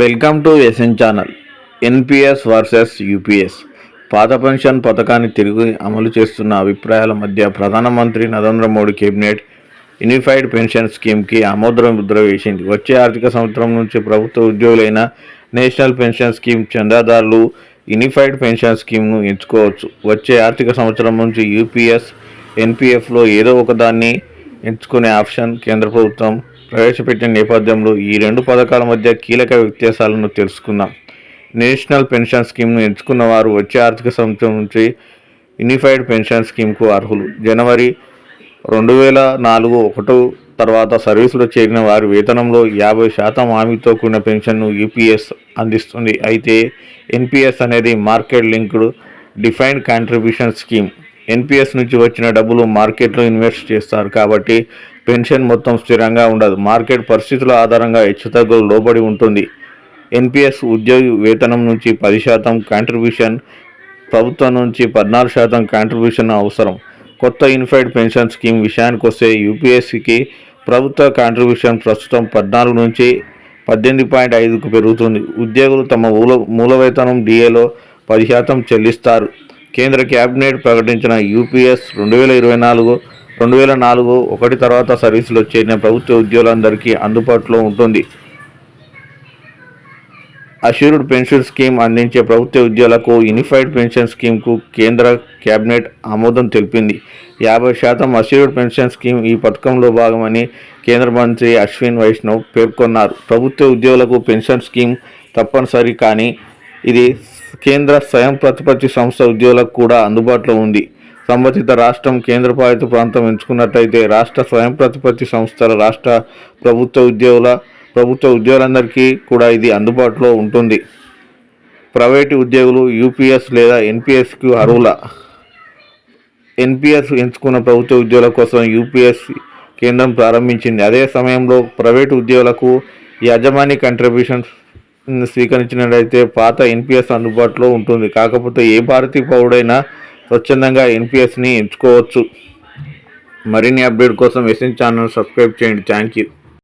Welcome to SN channel NPS versus UPS. పాత pension పథకాన్ని తిరిగి అమలు చేస్తున్న అభిప్రాయాల మధ్య ప్రధానమంత్రి Narendra Modi cabinet unified pension స్కీమ్కి ఆమోదం ముద్ర వేసింది వచ్చే ఆర్థిక సంవత్సరం నుంచి ప్రభుత్వ ఉద్యోగులైన నేషనల్ పెన్షన్ స్కీమ్ చందాదారులు యూనిఫైడ్ పెన్షన్ స్కీమ్ను ఎంచుకోవచ్చు. వచ్చే ఆర్థిక సంవత్సరం నుంచి యూపీఎస్ ఎన్పిఎఫ్లో ఏదో ఒకదాన్ని ఎంచుకునే ఆప్షన్ కేంద్ర ప్రభుత్వం ప్రవేశపెట్టిన నేపథ్యంలో ఈ రెండు పథకాల మధ్య కీలక వ్యత్యాసాలను తెలుసుకుందాం. నేషనల్ పెన్షన్ స్కీమ్ను ఎంచుకున్న వారు వచ్చే ఆర్థిక సంవత్సరం నుంచి యూనిఫైడ్ పెన్షన్ స్కీమ్కు అర్హులు. జనవరి రెండు వేల నాలుగు ఒకటో తర్వాత సర్వీసులో చేరిన వారి వేతనంలో యాభై శాతం హామీతో కూడిన పెన్షన్ను యూపీఎస్ అందిస్తుంది. అయితే ఎన్పిఎస్ అనేది market linked defined contribution scheme. NPS నుంచి వచ్చిన డబ్బులు మార్కెట్లో ఇన్వెస్ట్ చేస్తారు కాబట్టి పెన్షన్ మొత్తం స్థిరంగా ఉండదు. మార్కెట్ పరిస్థితుల ఆధారంగా హెచ్చుతగ్గులు లోబడి ఉంటుంది. ఎన్పిఎస్ ఉద్యోగి వేతనం నుంచి పది శాతం కాంట్రిబ్యూషన్ ప్రభుత్వం నుంచి పద్నాలుగు శాతం కాంట్రిబ్యూషన్ అవసరం. కొత్త యూనిఫైడ్ పెన్షన్ స్కీమ్ విషయానికి వస్తే యూపీఎస్సికి ప్రభుత్వ కాంట్రిబ్యూషన్ ప్రస్తుతం పద్నాలుగు నుంచి పద్దెనిమిది పాయింట్ ఐదుకు పెరుగుతుంది. ఉద్యోగులు తమ మూల మూల వేతనం డిఏలో పది శాతం చెల్లిస్తారు. కేంద్ర కేబినెట్ ప్రకటించిన యూపీఎస్ రెండు వేల ఇరవై నాలుగు రెండు వేల నాలుగు ఒకటి తర్వాత సర్వీసులో చేరిన ప్రభుత్వ ఉద్యోగులందరికీ అందుబాటులో ఉంటుంది. అష్యూర్డ్ పెన్షన్ స్కీమ్ అందించే ప్రభుత్వ ఉద్యోగులకు యూనిఫైడ్ పెన్షన్ స్కీమ్కు కేంద్ర కేబినెట్ ఆమోదం తెలిపింది. యాభై శాతం అష్యూర్డ్ పెన్షన్ స్కీమ్ ఈ పథకంలో భాగమని కేంద్ర మంత్రి అశ్విన్ వైష్ణవ్ పేర్కొన్నారు. ప్రభుత్వ ఉద్యోగులకు పెన్షన్ స్కీమ్ తప్పనిసరి కానీ ఇది కేంద్ర స్వయం ప్రతిపత్తి సంస్థ ఉద్యోగులకు కూడా అందుబాటులో ఉంది. సంబంధిత రాష్ట్రం కేంద్రపాలిత ప్రాంతం ఎంచుకున్నట్లయితే రాష్ట్ర స్వయం ప్రతిపత్తి సంస్థల రాష్ట్ర ప్రభుత్వ ఉద్యోగుల ప్రభుత్వ ఉద్యోగులందరికీ కూడా ఇది అందుబాటులో ఉంటుంది. ప్రైవేటు ఉద్యోగులు యూపీఎస్ లేదా ఎన్పిఎస్కు అర్హుల ఎన్పిఎస్ ఎంచుకున్న ప్రభుత్వ ఉద్యోగుల కోసం యూపీఎస్ కేంద్రం ప్రారంభించింది. అదే సమయంలో ప్రైవేటు ఉద్యోగులకు యజమాని కంట్రిబ్యూషన్స్ స్వీకరించినట్లయితే పాత ఎన్పిఎస్ అందుబాటులో ఉంటుంది. కాకపోతే ఏ భారతీయ పౌరుడైనా స్వచ్ఛందంగా ఎన్పిఎస్ని ఎంచుకోవచ్చు. మరిన్ని అప్డేట్ కోసం ఎస్ఎన్ ఛానల్ సబ్స్క్రైబ్ చేయండి. Thank you